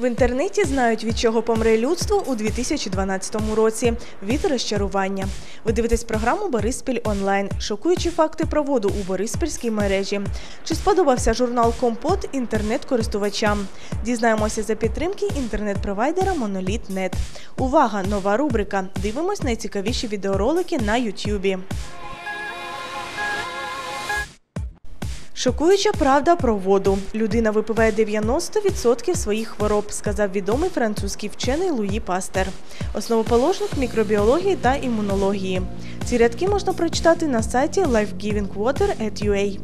В інтернеті знають, від чого помре людство у 2012 році від розчарування. Ви дивитесь програму Бориспіль онлайн, шокуючі факти про воду у Бориспільській мережі. Чи сподобався журнал Компот інтернет-користувачам? Дізнаємося за підтримки інтернет-провайдера Моноліт.нет. Увага! Нова рубрика. Дивимось найцікавіші відеоролики на Ютюбі. Шокуюча правда про воду. Людина випиває 90% своїх хвороб, сказав відомий французький вчений Луї Пастер, основоположник мікробіології та імунології. Ці рядки можна прочитати на сайті lifegivingwater.ua.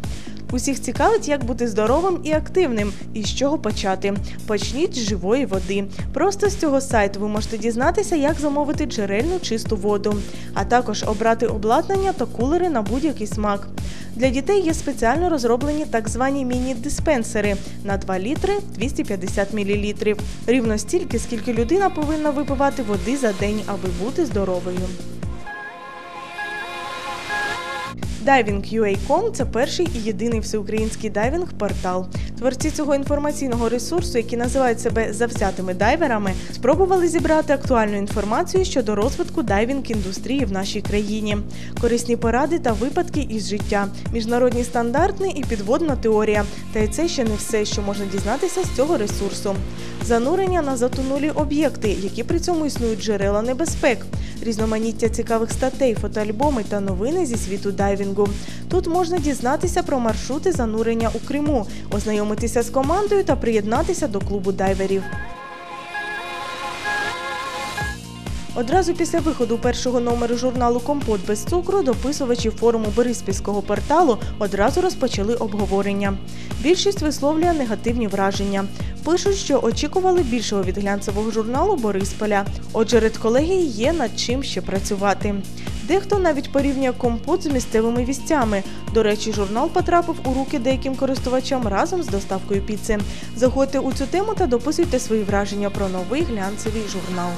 Усіх цікавить, як бути здоровим і активним, і з чого почати. Почніть з живої води. Просто з цього сайту ви можете дізнатися, як замовити джерельну чисту воду, а також обрати обладнання та кулери на будь-який смак. Для дітей є спеціально розроблені так звані міні-диспенсери на 2 літри 250 мл. Рівно стільки, скільки людина повинна випивати води за день, аби бути здоровою. Diving.ua.com – це перший і єдиний всеукраїнський дайвінг-портал. Творці цього інформаційного ресурсу, які називають себе завзятими дайверами, спробували зібрати актуальну інформацію щодо розвитку дайвінг-індустрії в нашій країні, корисні поради та випадки із життя, міжнародні стандарти і підводна теорія. Та й це ще не все, що можна дізнатися з цього ресурсу. Занурення на затонулі об'єкти, які при цьому існують джерела небезпек, різноманіття цікавих статей, фотоальбоми та новини зі світу дайвінгу. Тут можна дізнатися про маршрути занурення у Криму, ознайомитися з командою та приєднатися до клубу дайверів. Одразу після виходу першого номеру журналу Компот без цукру дописувачі форуму Бориспільського порталу одразу розпочали обговорення. Більшість висловлює негативні враження. Пишуть, що очікували більшого від глянцевого журналу Борисполя. Отже, редколегії є над чим ще працювати. Дехто навіть порівнює компот з місцевими вістями. До речі, журнал потрапив у руки деяким користувачам разом з доставкою піци. Заходьте у цю тему та дописуйте свої враження про новий глянцевий журнал.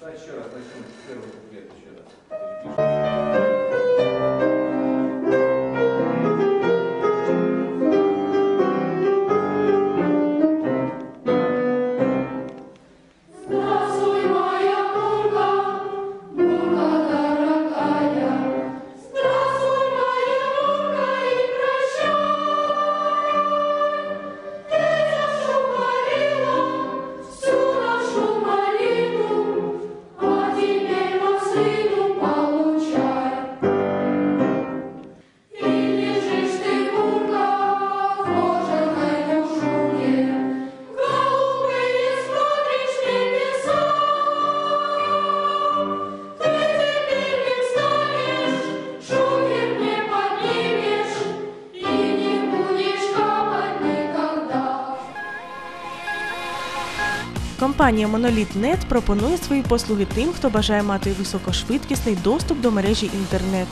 Давай еще раз начнем с первого куплета еще раз. Компанія Monolith.net пропонує свої послуги тим, хто бажає мати високошвидкісний доступ до мережі інтернет.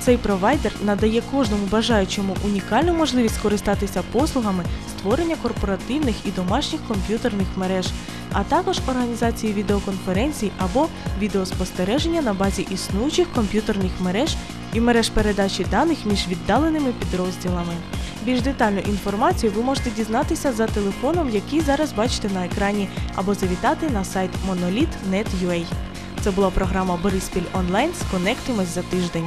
Цей провайдер надає кожному бажаючому унікальну можливість скористатися послугами створення корпоративних і домашніх комп'ютерних мереж, а також організації відеоконференцій або відеоспостереження на базі існуючих комп'ютерних мереж і мереж передачі даних між віддаленими підрозділами. Більш детальну інформацію ви можете дізнатися за телефоном, який зараз бачите на екрані, або завітати на сайт monolith.net.ua. Це була програма Бориспіль онлайн. Сконектимось за тиждень.